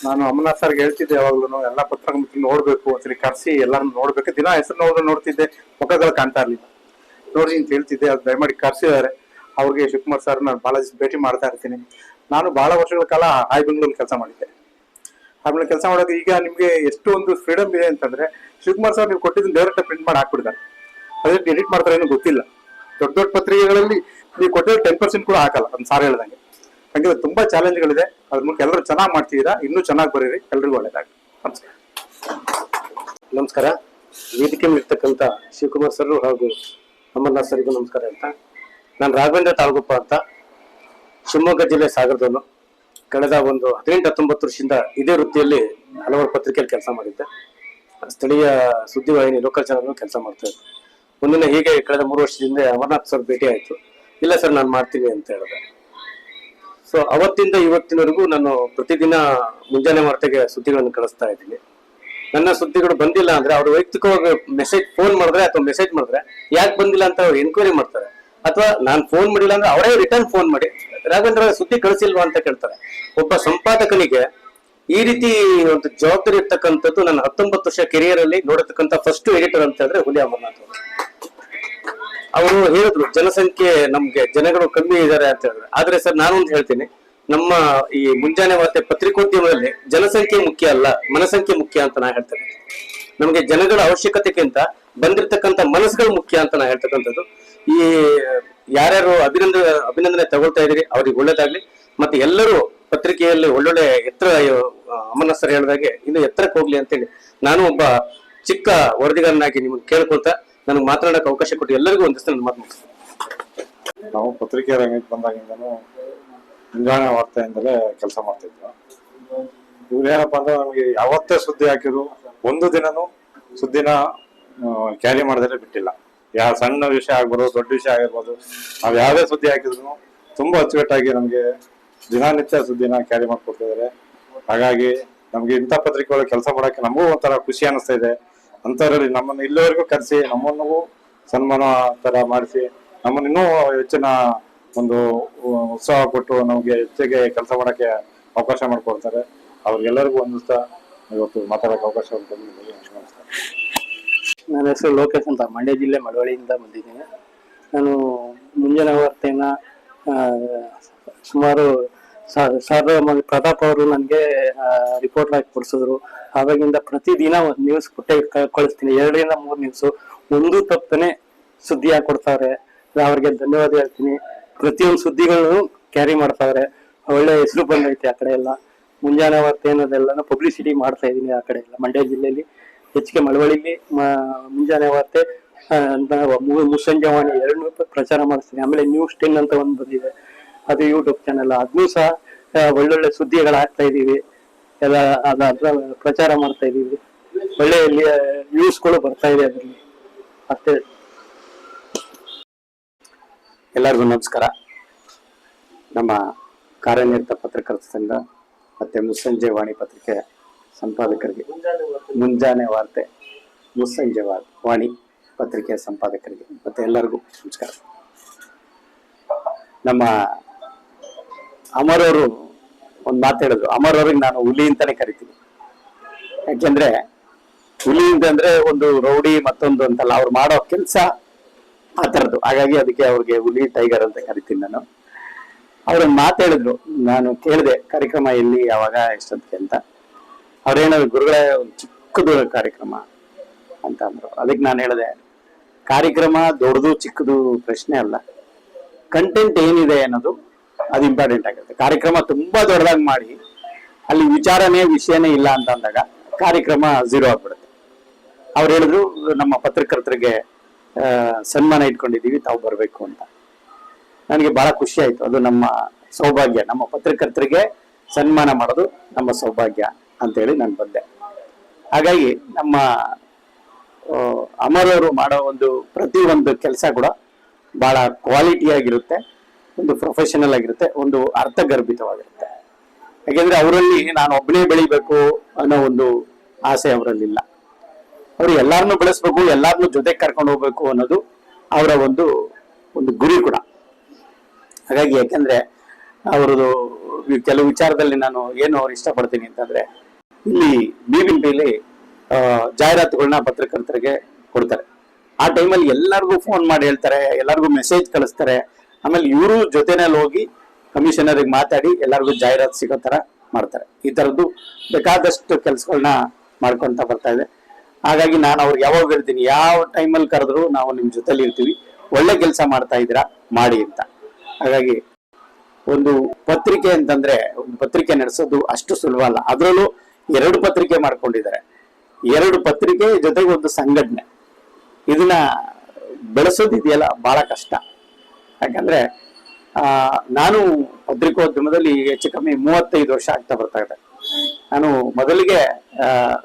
ನಾನು ಅಮರನಾಥ್ ಸರ್ಗೆ ಹೇಳ್ತಿದ್ದೆ ಯಾವಾಗ್ಲೂ ಎಲ್ಲ ಪತ್ರಕರ್ತರು ನೋಡ್ಬೇಕು ಒಂದ್ಸರಿ ಕರ್ಸಿ ಎಲ್ಲಾರು ನೋಡ್ಬೇಕು. ದಿನ ಹೆಸರು ನೋಡಿದ್ರೆ ನೋಡ್ತಿದ್ದೆ, ಮುಖಗಳು ಕಾಣ್ತಾ ಇರ್ಲಿಲ್ಲ. ನೋಡಿ ಅಂತ ಹೇಳ್ತಿದ್ದೆ, ಅದು ದಯಮಾಡಿ ಕರ್ಸಿದ್ದಾರೆ. ಅವ್ರಿಗೆ ಶಿವಕುಮಾರ್ ಸರ್ ನಾನು ಬಹಳ ಭೇಟಿ ಮಾಡ್ತಾ ಇರ್ತೀನಿ. ನಾನು ಬಹಳ ವರ್ಷಗಳ ಕಾಲ ಹಾಯ್ ಬೆಂಗಳೂರಲ್ಲಿ ಕೆಲಸ ಮಾಡಿದ್ದೆ. ಆಮೇಲೆ ಕೆಲಸ ಮಾಡೋದು ಈಗ ನಿಮ್ಗೆ ಎಷ್ಟು ಒಂದು ಫ್ರೀಡಮ್ ಇದೆ ಅಂತಂದ್ರೆ, ಶಿವಕುಮಾರ್ ಸರ್ ನೀವು ಕೊಟ್ಟಿದ್ದು ಡೈರೆಕ್ಟ್ ಪ್ರಿಂಟ್ ಮಾಡಿ ಹಾಕ್ಬಿಡ್ತಾರೆ ಅದೇ ಎಡಿಟ್ ಮಾಡ್ತಾರೆ ಏನು ಗೊತ್ತಿಲ್ಲ. ದೊಡ್ಡ ದೊಡ್ಡ ಪತ್ರಿಕೆಗಳಲ್ಲಿ ನೀವು ಕೊಟ್ಟಿದ್ರೆ ಟೆನ್ ಪರ್ಸೆಂಟ್ ಕೂಡ ಹಾಕಲ್ಲ ಅಂತ ಸಾರ್ ಹೇಳ್ದಂಗೆ. ಹಂಗೆ ತುಂಬಾ ಚಾಲೆಂಜ್ಗಳಿದೆ. ಅದ್ರ ಮೂಲಕ ಎಲ್ಲರೂ ಚೆನ್ನಾಗಿ ಮಾಡ್ತಿದ್ದೀರಾ? ಇನ್ನೂ ಚೆನ್ನಾಗಿ ಬರೀರಿ. ಎಲ್ರಿಗೂ ಒಳ್ಳೇದಾಗಲಿ. ನಮಸ್ಕಾರ. ನಮಸ್ಕಾರ. ವೇದಿಕೆ ಇರ್ತಕ್ಕಂಥ ಶಿವಕುಮಾರ್ ಸರ್ ಹಾಗೂ ಅಮರ್ನಾಥ್ ಸರ್ಗೂ ನಮಸ್ಕಾರ ಅಂತ ನಾನು ರಾಘವೇಂದ್ರ ತಾಲೂಕಪ್ಪ ಅಂತ. ಶಿವಮೊಗ್ಗ ಜಿಲ್ಲೆ ಸಾಗರದವನು ಕಳೆದ ಒಂದು ಹದಿನೆಂಟು ಹತ್ತೊಂಬತ್ತು ವರ್ಷದಿಂದ ಇದೇ ವೃತ್ತಿಯಲ್ಲಿ ಹಲವಾರು ಪತ್ರಿಕೆಯಲ್ಲಿ ಕೆಲಸ ಮಾಡಿದ್ದೆ. ಸ್ಥಳೀಯ ಸುದ್ದಿವಾಹಿನಿ ಲೋಕಲ್ ಚಾನಲ್ ಕೆಲಸ ಮಾಡ್ತಾ ಇದ್ದೆ. ಒಂದಿನ ಹೀಗೆ ಕಳೆದ ಮೂರು ವರ್ಷದಿಂದ ಅಮರ್ನಾಥ್ ಸರ್ ಭೇಟಿ ಆಯಿತು ಇಲ್ಲ ಸರ್, ನಾನು ಮಾಡ್ತೀನಿ ಅಂತ ಹೇಳಿದೆ. ಸೊ ಅವತ್ತಿಂದ ಇವತ್ತಿನವರೆಗೂ ನಾನು ಪ್ರತಿದಿನ ಮುಂಜಾನೆ ವಾರ್ತೆಗೆ ಸುದ್ದಿಗಳನ್ನು ಕಳಿಸ್ತಾ ಇದ್ದೀನಿ. ನನ್ನ ಸುದ್ದಿಗಳು ಬಂದಿಲ್ಲ ಅಂದ್ರೆ ಅವ್ರು ವೈಯಕ್ತಿಕವಾಗಿ ಮೆಸೇಜ್ ಫೋನ್ ಮಾಡಿದ್ರೆ ಅಥವಾ ಮೆಸೇಜ್ ಮಾಡಿದ್ರೆ ಯಾಕೆ ಬಂದಿಲ್ಲ ಅಂತ ಅವ್ರು ಎನ್ಕ್ವೈರಿ ಮಾಡ್ತಾರೆ. ಅಥವಾ ನಾನು ಫೋನ್ ಮಾಡಿಲ್ಲ ಅಂದ್ರೆ ಅವರೇ ರಿಟರ್ನ್ ಫೋನ್ ಮಾಡಿ. ರಾಘವೇಂದ್ರ, ಸುದ್ದಿ ಕಳಿಸಿಲ್ವಾ ಅಂತ ಕೇಳ್ತಾರೆ. ಒಬ್ಬ ಸಂಪಾದಕನಿಗೆ ಈ ರೀತಿ ಒಂದು ಜವಾಬ್ದಾರಿ ಇರ್ತಕ್ಕಂಥದ್ದು ನನ್ನ ಹತ್ತೊಂಬತ್ತು ವರ್ಷ ಕೆರಿಯರ್ ಅಲ್ಲಿ ನೋಡತಕ್ಕಂಥ ಫಸ್ಟ್ ಎಡಿಟರ್ ಅಂತ ಹೇಳಿದ್ರೆ ಹುಲಿ ಅಮರ್ನಾಥ್ ಅವರು ಅವರು ಹೇಳಿದ್ರು, ಜನಸಂಖ್ಯೆ ನಮ್ಗೆ ಜನಗಳು ಕಮ್ಮಿ ಇದ್ದಾರೆ ಅಂತ ಹೇಳಿದ್ರೆ. ಆದ್ರೆ ಸರ್ ನಾನೊಂದು ಹೇಳ್ತೀನಿ, ನಮ್ಮ ಈ ಮುಂಜಾನೆ ವಾರ್ತೆ ಪತ್ರಿಕೋದ್ಯಮದಲ್ಲಿ ಜನಸಂಖ್ಯೆ ಮುಖ್ಯ ಅಲ್ಲ, ಮನಸಂಖ್ಯೆ ಮುಖ್ಯ ಅಂತ ನಾ ಹೇಳ್ತೇನೆ. ನಮಗೆ ಜನಗಳ ಅವಶ್ಯಕತೆಗಿಂತ ಬಂದಿರತಕ್ಕಂತ ಮನಸ್ಸುಗಳು ಮುಖ್ಯ ಅಂತ ನಾ ಹೇಳ್ತಕ್ಕಂಥದ್ದು. ಈ ಯಾರ್ಯಾರು ಅಭಿನಂದ, ಅಭಿನಂದನೆ ತಗೊಳ್ತಾ ಇದೀರಿ ಅವ್ರಿಗೆ ಒಳ್ಳೇದಾಗ್ಲಿ. ಮತ್ತೆ ಎಲ್ಲರೂ ಪತ್ರಿಕೆಯಲ್ಲಿ ಒಳ್ಳೊಳ್ಳೆ ಎತ್ತರ ಅಮನ ಸರ್ ಹೇಳಿದಾಗೆ, ಇನ್ನು ಎತ್ತರಕ್ಕೆ ಹೋಗ್ಲಿ ಅಂತೇಳಿ ನಾನು ಒಬ್ಬ ಚಿಕ್ಕ ವರದಿಗಾರನಾಗಿ ನಿಮ್ಗೆ ಕೇಳ್ಕೊಳ್ತಾ ನನಗೆ ಮಾತನಾಡಕ್ಕೆ ಅವಕಾಶ ಕೊಟ್ಟು ಎಲ್ಲರಿಗೂ ಒಂದಿಷ್ಟು ನನ್ನ ಮಾತು. ನಾವು ಪತ್ರಿಕೆ ರಂಗಕ್ಕೆ ಬಂದಾಗಿಂದನೂ ಮುಂಜಾನೆ ವಾರ್ತೆಯಿಂದಲೇ ಕೆಲಸ ಮಾಡ್ತಿದ್ವಿ. ಇವ್ರು ಏನಪ್ಪ ಅಂದ್ರೆ ನಮಗೆ ಯಾವತ್ತೇ ಸುದ್ದಿ ಹಾಕಿದ್ರು ಒಂದು ದಿನನೂ ಸುದ್ದಿನ ಕ್ಯಾರಿ ಮಾಡದೇ ಬಿಟ್ಟಿಲ್ಲ. ಯಾವ ಸಣ್ಣ ವಿಷಯ ಆಗ್ಬೋದು, ದೊಡ್ಡ ವಿಷಯ ಆಗಿರ್ಬೋದು, ನಾವು ಯಾವುದೇ ಸುದ್ದಿ ಹಾಕಿದ್ರು ತುಂಬಾ ಅಚ್ಚುಕಟ್ಟಾಗಿ ನಮಗೆ ದಿನನಿತ್ಯ ಸುದ್ದಿನ ಕ್ಯಾರಿ ಮಾಡ್ಕೊಡ್ತಿದ್ದಾರೆ ಹಾಗಾಗಿ ನಮಗೆ ಇಂಥ ಪತ್ರಿಕೆಗಳು ಕೆಲಸ ಮಾಡಕ್ಕೆ ನಮಗೂ ಒಂಥರ ಖುಷಿ ಅನಿಸ್ತಾ ಇದೆ. ಅಂಥದ್ರಲ್ಲಿ ನಮ್ಮನ್ನು ಇಲ್ಲಿವರೆಗೂ ಕರೆಸಿ, ನಮ್ಮನ್ನು ಸನ್ಮಾನ ತರ ಮಾಡಿಸಿ, ನಮ್ಮನ್ನು ಇನ್ನೂ ಹೆಚ್ಚಿನ ಒಂದು ಉತ್ಸಾಹ ಕೊಟ್ಟು ನಮಗೆ ಹೆಚ್ಚಿಗೆ ಕೆಲಸ ಮಾಡೋಕ್ಕೆ ಅವಕಾಶ ಮಾಡಿಕೊಡ್ತಾರೆ. ಅವ್ರಿಗೆಲ್ಲರಿಗೂ ಒಂದಿಸ್ತಾ ಇವತ್ತು ಮಾತಾಡೋಕೆ ಅವಕಾಶ ನನ್ನ ಹೆಸರು ಲೋಕೇಶ್ ಅಂತ, ಮಂಡ್ಯ ಜಿಲ್ಲೆ ಮಳವಳ್ಳಿಯಿಂದ ಬಂದಿದ್ದೀನಿ. ನಾನು ಮುಂಜಾನೆ ವಾರ್ತೆಯನ್ನ ಸುಮಾರು ಸರ್ ಪ್ರತಾಪ್ ಅವರು ನನಗೆ ರಿಪೋರ್ಟ್ ಆಗಿ ಕೊಡಿಸಿದ್ರು. ಆವಾಗಿಂದ ಪ್ರತಿದಿನ ಒಂದು ನ್ಯೂಸ್ ಕೊಟ್ಟೆ ಕಳಿಸ್ತೀನಿ. ಎರಡರಿಂದ ಮೂರು ನ್ಯೂಸ್ ಒಂದು ತಪ್ಪನೆ ಸುದ್ದಿ ಹಾಕಿ ಕೊಡ್ತಾರೆ ಅವ್ರಿಗೆ ಧನ್ಯವಾದ ಹೇಳ್ತೀನಿ. ಪ್ರತಿಯೊಂದು ಸುದ್ದಿಗಳನ್ನು ಕ್ಯಾರಿ ಮಾಡ್ತಾವ್ರೆ ಒಳ್ಳೆ ಹೆಸರು ಬಂದೈತೆ ಆ ಕಡೆ ಎಲ್ಲ. ಮುಂಜಾನೆ ವಾರ್ತೆ ಅನ್ನೋದೆಲ್ಲ ಪಬ್ಲಿಸಿಟಿ ಮಾಡ್ತಾ ಇದೀನಿ ಆ ಕಡೆ ಎಲ್ಲ. ಮಂಡ್ಯ ಜಿಲ್ಲೆಯಲ್ಲಿ ಹೆಚ್ಚಿಗೆ ಮಳವಳ್ಳಿಲಿ ಮುಂಜಾನೆ ವಾರ್ತೆ ಮುಸಂಜೆ ವಾಣಿ ಎರಡನ್ನೂ ಪ್ರಚಾರ ಮಾಡಿಸ್ತೀನಿ ಆಮೇಲೆ ನ್ಯೂಸ್ ಟೆನ್ ಅಂತ ಒಂದು ಬಂದಿದೆ. ಅದು ಯೂಟ್ಯೂಬ್ ಚಾನೆಲ್ ಅದನ್ನೂ ಸಹ ಒಳ್ಳೊಳ್ಳೆ ಸುದ್ದಿಗಳು ಹಾಕ್ತಾ ಇದೀವಿ ಎಲ್ಲ, ಅದ, ಅದ್ರ ಪ್ರಚಾರ ಮಾಡ್ತಾ ಇದೀವಿ ಒಳ್ಳೆ ನ್ಯೂಸ್ಗಳು ಬರ್ತಾ ಇದೆ ಅದರಲ್ಲಿ. ಮತ್ತೆ ಎಲ್ಲರಿಗೂ ನಮಸ್ಕಾರ. ನಮ್ಮ ಕಾರ್ಯನಿರತ ಪತ್ರಕರ್ತ ಸಂಘ ಮತ್ತೆ ಮುಸ್ಸಂಜೆ ವಾಣಿ ಪತ್ರಿಕೆ ಸಂಪಾದಕರಿಗೆ ಮುಂಜಾನೆ ವಾರ್ತೆ, ಮುಸ್ಸಂಜೆ ವಾಣಿ ಪತ್ರಿಕೆ ಸಂಪಾದಕರಿಗೆ. ಮತ್ತೆ ಎಲ್ಲರಿಗೂ ನಮಸ್ಕಾರ. ನಮ್ಮ ಅಮರ್ ಅವರು ಒಂದು ಮಾತು ಹೇಳಿದ್ರು. ಅಮರ್ ನಾನು ಹುಲಿ ಅಂತಾನೆ ಕರಿತೀನಿ. ಯಾಕೆಂದ್ರೆ ಹುಲಿ ಅಂತಂದ್ರೆ ಒಂದು ರೌಡಿ ಮತ್ತೊಂದು ಅಂತಲ್ಲ, ಅವ್ರು ಮಾಡೋ ಕೆಲಸ ಆ ಥರದ್ದು. ಹಾಗಾಗಿ ಅದಕ್ಕೆ ಅವ್ರಿಗೆ ಹುಲಿ ಟೈಗರ್ ಅಂತ ಕರಿತೀನಿ ನಾನು. ಅವ್ರೊಂದು ಮಾತು ಹೇಳಿದ್ರು. ನಾನು ಕೇಳಿದೆ, ಕಾರ್ಯಕ್ರಮ ಎಲ್ಲಿ, ಯಾವಾಗ, ಎಷ್ಟೊತ್ತಿಗೆ ಅಂತ. ಅವ್ರೇನಾದ್ರು ಗುರುಗಳೇ ಒಂದು ಚಿಕ್ಕದು ಕಾರ್ಯಕ್ರಮ ಅಂತ ಅಂದ್ರು. ಅದಕ್ಕೆ ನಾನು ಹೇಳಿದೆ, ಕಾರ್ಯಕ್ರಮ ದೊಡ್ಡದು ಚಿಕ್ಕದು ಪ್ರಶ್ನೆ ಅಲ್ಲ. ಕಂಟೆಂಟ್ ಏನಿದೆ ಅನ್ನೋದು ಅದು ಇಂಪಾರ್ಟೆಂಟ್ ಆಗಿರುತ್ತೆ ಕಾರ್ಯಕ್ರಮ ತುಂಬಾ ದೊಡ್ಡದಾಗಿ ಮಾಡಿ, ಅಲ್ಲಿ ವಿಚಾರನೇ ವಿಷಯನೇ ಇಲ್ಲ ಅಂತ ಅಂದಾಗ ಕಾರ್ಯಕ್ರಮ ಝೀರೋ ಆಗ್ಬಿಡುತ್ತೆ. ಅವ್ರು ಹೇಳಿದ್ರು, ನಮ್ಮ ಪತ್ರಕರ್ತರಿಗೆ ಸನ್ಮಾನ ಇಟ್ಕೊಂಡಿದ್ದೀವಿ, ತಾವು ಬರಬೇಕು ಅಂತ. ನನಗೆ ಬಹಳ ಖುಷಿ ಆಯ್ತು. ಅದು ನಮ್ಮ ಸೌಭಾಗ್ಯ. ನಮ್ಮ ಪತ್ರಕರ್ತರಿಗೆ ಸನ್ಮಾನ ಮಾಡೋದು ನಮ್ಮ ಸೌಭಾಗ್ಯ ಅಂತೇಳಿ ನಾನು ಬಂದೆ. ಹಾಗಾಗಿ ನಮ್ಮ ಅಮರವರು ಮಾಡೋ ಒಂದು ಪ್ರತಿ ಒಂದು ಕೆಲಸ ಕೂಡ ಬಹಳ ಕ್ವಾಲಿಟಿ ಆಗಿರುತ್ತೆ. ಒಂದು ಪ್ರೊಫೆಷನಲ್ ಆಗಿರುತ್ತೆ, ಒಂದು ಅರ್ಥಗರ್ಭಿತವಾಗಿರುತ್ತೆ. ಯಾಕೆಂದ್ರೆ ಅವರಲ್ಲಿ ನಾನು ಒಬ್ಬನೇ ಬೆಳಿಬೇಕು ಅನ್ನೋ ಒಂದು ಆಸೆ ಅವರಲ್ಲಿಲ್ಲ. ಅವರು ಎಲ್ಲಾರನ್ನೂ ಬೆಳೆಸ್ಬೇಕು ಎಲ್ಲಾರನ್ನೂ ಜೊತೆ ಕರ್ಕೊಂಡು ಹೋಗ್ಬೇಕು ಅನ್ನೋದು ಅವರ ಒಂದು ಒಂದು ಗುರಿ ಕೂಡ. ಹಾಗಾಗಿ ಯಾಕೆಂದ್ರೆ ಅವರದು ಕೆಲವು ವಿಚಾರದಲ್ಲಿ ನಾನು ಏನು ಅವ್ರು ಇಷ್ಟಪಡ್ತೀನಿ ಅಂತಂದ್ರೆ, ಇಲ್ಲಿ ಬಿಬಿಎಂಪಿಲಿ ಜಾಹೀರಾತುಗಳನ್ನ ಪತ್ರಕರ್ತರಿಗೆ ಕೊಡ್ತಾರೆ. ಆ ಟೈಮಲ್ಲಿ ಎಲ್ಲರಿಗೂ ಫೋನ್ ಮಾಡಿ ಹೇಳ್ತಾರೆ, ಎಲ್ಲರಿಗೂ ಮೆಸೇಜ್ ಕಳಿಸ್ತಾರೆ. ಆಮೇಲೆ ಇವರು ಜೊತೆನಲ್ಲಿ ಹೋಗಿ ಕಮಿಷನರ್ ಮಾತಾಡಿ ಎಲ್ಲರಿಗೂ ಜಾಹೀರಾತು ಸಿಗೋ ತರ ಮಾಡ್ತಾರೆ. ಈ ತರದ್ದು ಬೇಕಾದಷ್ಟು ಕೆಲಸಗಳನ್ನ ಮಾಡ್ಕೊಂತ ಬರ್ತಾ ಇದೆ. ಹಾಗಾಗಿ ನಾನು ಅವ್ರಿಗೆ ಯಾವಾಗ ಹೇಳ್ತೀನಿ, ಯಾವ ಟೈಮಲ್ಲಿ ಕರೆದ್ರು ನಾವು ನಿಮ್ ಜೊತೆಲಿ ಇರ್ತೀವಿ. ಒಳ್ಳೆ ಕೆಲಸ ಮಾಡ್ತಾ ಇದ್ದೀರಾ, ಮಾಡಿ ಅಂತ. ಹಾಗಾಗಿ ಒಂದು ಪತ್ರಿಕೆ ಅಂತಂದ್ರೆ, ಒಂದು ಪತ್ರಿಕೆ ನಡೆಸೋದು ಅಷ್ಟು ಸುಲಭ ಅಲ್ಲ. ಅದರಲ್ಲೂ ಎರಡು ಪತ್ರಿಕೆ ಮಾಡ್ಕೊಂಡಿದ್ದಾರೆ. ಎರಡು ಪತ್ರಿಕೆ ಜೊತೆಗೆ ಒಂದು ಸಂಘಟನೆ. ಇದನ್ನ ಬೆಳೆಸೋದಿದೆಯಲ್ಲ, ಬಹಳ ಕಷ್ಟ. ಯಾಕಂದ್ರೆ ನಾನು ಪತ್ರಿಕೋದ್ಯಮದಲ್ಲಿ ಹೆಚ್ಚು ಕಮ್ಮಿ ಮೂವತ್ತೈದು ವರ್ಷ ಆಗ್ತಾ ಬರ್ತಾ ಇದೆ. ನಾನು ಮೊದಲಿಗೆ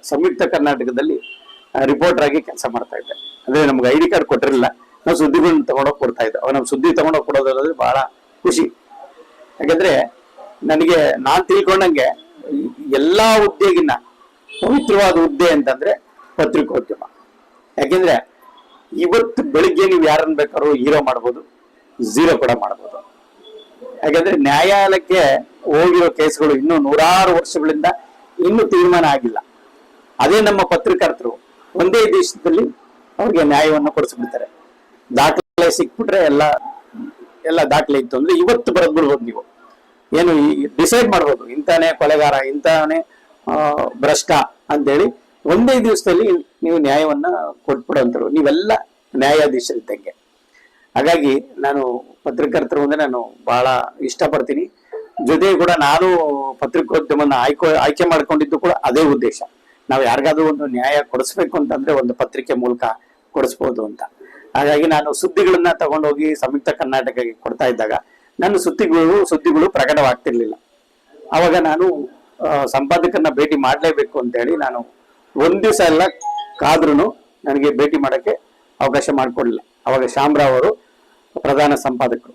ಸಂಯುಕ್ತ ಕರ್ನಾಟಕದಲ್ಲಿ ರಿಪೋರ್ಟರ್ ಆಗಿ ಕೆಲಸ ಮಾಡ್ತಾ ಇದ್ದೆ. ಅಂದ್ರೆ ನಮ್ಗೆ ಐ ಡಿ ಕಾರ್ಡ್ ಕೊಟ್ಟಿರಲಿಲ್ಲ. ನಾವು ಸುದ್ದಿಗಳನ್ನ ತಗೊಂಡೋಗಿ ಕೊಡ್ತಾ ಇದ್ದೆ. ಅವಾಗ ನಮ್ಮ ಸುದ್ದಿ ತಗೊಂಡೋಗಿ ಕೊಡೋದ್ರಲ್ಲಿ ಬಹಳ ಖುಷಿ. ಯಾಕಂದ್ರೆ, ನನಗೆ, ನಾನು ತಿಳ್ಕೊಂಡಂಗೆ, ಎಲ್ಲಾ ಹುದ್ದೆಗಿನ್ನ ಪವಿತ್ರವಾದ ಹುದ್ದೆ ಅಂತಂದ್ರೆ ಪತ್ರಿಕೋದ್ಯಮ. ಯಾಕೆಂದ್ರೆ, ಇವತ್ತು ಬೆಳಿಗ್ಗೆ ನೀವು ಯಾರನ್ನ ಬೇಕಾದ್ರೂ ಹೀರೋ ಮಾಡ್ಬೋದು. ಝೀರೋ ಕೂಡ ಮಾಡ್ಬೋದು. ಯಾಕಂದ್ರೆ ನ್ಯಾಯಾಲಯಕ್ಕೆ ಹೋಗಿರೋ ಕೇಸ್ಗಳು ಇನ್ನೂ ನೂರಾರು ವರ್ಷಗಳಿಂದ ಇನ್ನೂ ತೀರ್ಮಾನ ಆಗಿಲ್ಲ. ಅದೇ ನಮ್ಮ ಪತ್ರಕರ್ತರು ಒಂದೇ ದೇಶದಲ್ಲಿ ಅವ್ರಿಗೆ ನ್ಯಾಯವನ್ನು ಕೊಡಿಸ್ಬಿಡ್ತಾರೆ. ದಾಖಲೆ ಸಿಕ್ಬಿಟ್ರೆ ಎಲ್ಲ ಎಲ್ಲ ದಾಖಲೆ ಇತ್ತು ಅಂದ್ರೆ ಇವತ್ತು ಬರೆದ್ಬಿಡ್ಬೋದು ನೀವು. ಏನು ಡಿಸೈಡ್ ಮಾಡ್ಬೋದು. ಇಂಥನೇ ಕೊಲೆಗಾರ, ಇಂಥನೇ ಭ್ರಷ್ಟ ಅಂತೇಳಿ ಒಂದೇ ದಿವಸದಲ್ಲಿ ನೀವು ನ್ಯಾಯವನ್ನ ಕೊಟ್ಬಿಡೋಂಥರು ನೀವೆಲ್ಲ ನ್ಯಾಯಾಧೀಶರಿದ್ದಂಗೆ. ಹಾಗಾಗಿ ನಾನು ಪತ್ರಕರ್ತರು ಅಂದ್ರೆ ನಾನು ಬಹಳ ಇಷ್ಟಪಡ್ತೀನಿ. ಜೊತೆಗೆ ಕೂಡ ನಾನು ಪತ್ರಿಕೋದ್ಯಮನ ಆಯ್ಕೆ ಆಯ್ಕೆ ಮಾಡ್ಕೊಂಡಿದ್ದು ಕೂಡ ಅದೇ ಉದ್ದೇಶ. ನಾವು ಯಾರಿಗಾದ್ರೂ ಒಂದು ನ್ಯಾಯ ಕೊಡಿಸ್ಬೇಕು ಅಂತಂದ್ರೆ ಒಂದು ಪತ್ರಿಕೆ ಮೂಲಕ ಕೊಡಿಸ್ಬೋದು ಅಂತ. ಹಾಗಾಗಿ ನಾನು ಸುದ್ದಿಗಳನ್ನ ತಗೊಂಡೋಗಿ ಸಂಯುಕ್ತ ಕರ್ನಾಟಕಕ್ಕೆ ಕೊಡ್ತಾ ಇದ್ದಾಗ ನನ್ನ ಸುದ್ದಿಗಳು ಸುದ್ದಿಗಳು ಪ್ರಕಟವಾಗ್ತಿರ್ಲಿಲ್ಲ. ಅವಾಗ ನಾನು ಸಂಪಾದಕರನ್ನ ಭೇಟಿ ಮಾಡಲೇಬೇಕು ಅಂತ ಹೇಳಿ ನಾನು ಒಂದ್ ದಿವಸ ಎಲ್ಲ ಕಾದ್ರೂ ನನಗೆ ಭೇಟಿ ಮಾಡಕ್ಕೆ ಅವಕಾಶ ಮಾಡಿಕೊಡ್ಲಿಲ್ಲ. ಅವಾಗ ಶಾಮ್ರಾವ್ ಅವರು ಪ್ರಧಾನ ಸಂಪಾದಕರು.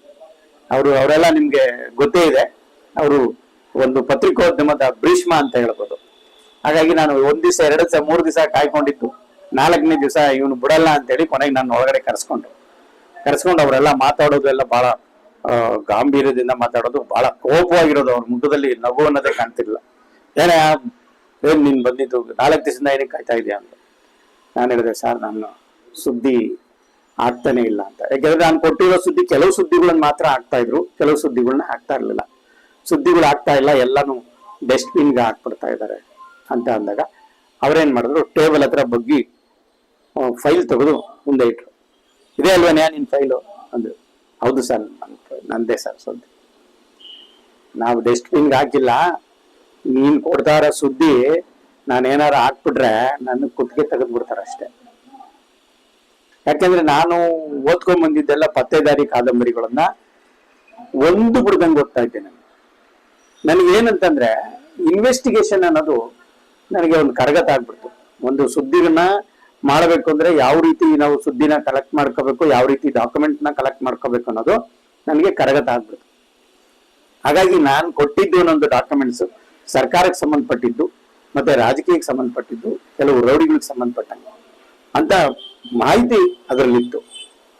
ಅವರು, ಅವರೆಲ್ಲ ನಿಮ್ಗೆ ಗೊತ್ತೇ ಇದೆ. ಅವರು ಒಂದು ಪತ್ರಿಕೋದ್ಯಮದ ಭೀಷ್ಮ ಅಂತ ಹೇಳ್ಬೋದು. ಹಾಗಾಗಿ ನಾನು ಒಂದ್ ದಿವಸ, ಎರಡು ದಿವಸ, ಮೂರು ದಿವಸ ಕಾಯ್ಕೊಂಡಿದ್ದು. ನಾಲ್ಕನೇ ದಿವಸ ಇವನು ಬಿಡಲ್ಲ ಅಂತೇಳಿ ಕೊನೆಗೆ ನಾನು ಒಳಗಡೆ ಕರೆಸ್ಕೊಂಡು ಕರೆಸ್ಕೊಂಡು ಅವರೆಲ್ಲ ಮಾತಾಡೋದು ಎಲ್ಲ ಬಹಳ ಗಾಂಭೀರ್ಯದಿಂದ ಮಾತಾಡೋದು ಬಹಳ ಕೋಪವಾಗಿರೋದು. ಅವ್ರ ಮುಖದಲ್ಲಿ ನಗು ಅನ್ನೋದೇ ಕಾಣ್ತಿರ್ಲಿಲ್ಲ. ಏನೇ, ಏನ್ ನೀನ್ ಬಂದಿದ್ದು? ನಾಲ್ಕು ದಿವಸದಿಂದ ಏನಕ್ಕೆ ಕಾಯ್ತಾ ಇದೆಯಾ ಅಂತ. ನಾನು ಹೇಳಿದೆ, ಸರ್, ನಾನು ಸುದ್ದಿ ಆಗ್ತಾನೆ ಇಲ್ಲ ಅಂತ. ಯಾಕೆಂದ್ರೆ ನಾನು ಕೊಟ್ಟಿರೋ ಸುದ್ದಿ ಕೆಲವು ಸುದ್ದಿಗಳನ್ನ ಮಾತ್ರ ಆಗ್ತಾ ಇದ್ರು, ಕೆಲವು ಸುದ್ದಿಗಳನ್ನ ಹಾಕ್ತಾ ಇರಲಿಲ್ಲ. ಸುದ್ದಿಗಳು ಆಗ್ತಾ ಇಲ್ಲ, ಎಲ್ಲಾನು ಡಸ್ಟ್ಬಿನ್ಗೆ ಹಾಕ್ಬಿಡ್ತಾ ಇದ್ದಾರೆ ಅಂತ ಅಂದಾಗ ಅವ್ರೇನ್ ಮಾಡಿದ್ರು, ಟೇಬಲ್ ಹತ್ರ ಬಗ್ಗಿ ಫೈಲ್ ತೆಗೆದು ಮುಂದೆ ಇಟ್ರು. ಇದೇ ಅಲ್ವಾ ನ್ಯಾ ನಿನ್ ಫೈಲು ಅಂದ್ರು. ಹೌದು ಸರ್ ನಂದೇ ಸರ್ ಸುದ್ದಿ. ನಾವು ಡಸ್ಟ್ಬಿನ್ಗೆ ಹಾಕಿಲ್ಲ. ನೀನ್ ಕೊಡ್ತಾ ಇರೋ ಸುದ್ದಿ ನಾನೇನಾರು ಹಾಕ್ಬಿಟ್ರೆ ನನ್ನ ಕುತ್ತಿಗೆ ತೆಗೆದ್ಬಿಡ್ತಾರ ಅಷ್ಟೇ. ಯಾಕೆಂದ್ರೆ ನಾನು ಓದ್ಕೊಂಡ್ ಬಂದಿದ್ದೆಲ್ಲ ಪತ್ತೆದಾರಿ ಕಾದಂಬರಿಗಳನ್ನ ಒಂದು ಬಿಡ್ದಂಗೆ ಓದ್ತಾ ನನಗೆ ಏನಂತಂದ್ರೆ ಇನ್ವೆಸ್ಟಿಗೇಷನ್ ಅನ್ನೋದು ನನಗೆ ಒಂದು ಕರಗತ ಆಗ್ಬಿಡ್ತು. ಒಂದು ಸುದ್ದಿನ ಮಾಡಬೇಕು ಅಂದ್ರೆ ಯಾವ ರೀತಿ ನಾವು ಸುದ್ದಿನ ಕಲೆಕ್ಟ್ ಮಾಡ್ಕೋಬೇಕು, ಯಾವ ರೀತಿ ಡಾಕ್ಯುಮೆಂಟ್ನ ಕಲೆಕ್ಟ್ ಮಾಡ್ಕೋಬೇಕು ಅನ್ನೋದು ನನಗೆ ಕರಗತ ಆಗ್ಬಿಡ್ತು. ಹಾಗಾಗಿ ನಾನು ಕೊಟ್ಟಿದ್ದು ಒಂದೊಂದು ಡಾಕ್ಯುಮೆಂಟ್ಸ್ ಸರ್ಕಾರಕ್ಕೆ ಸಂಬಂಧಪಟ್ಟಿದ್ದು, ಮತ್ತೆ ರಾಜಕೀಯಕ್ಕೆ ಸಂಬಂಧಪಟ್ಟಿದ್ದು, ಕೆಲವು ರೌಡಿಗಳಿಗೆ ಸಂಬಂಧಪಟ್ಟಂಗೆ. ಅಂತ ಮಾಹಿತಿ ಅದರಲ್ಲಿತ್ತು.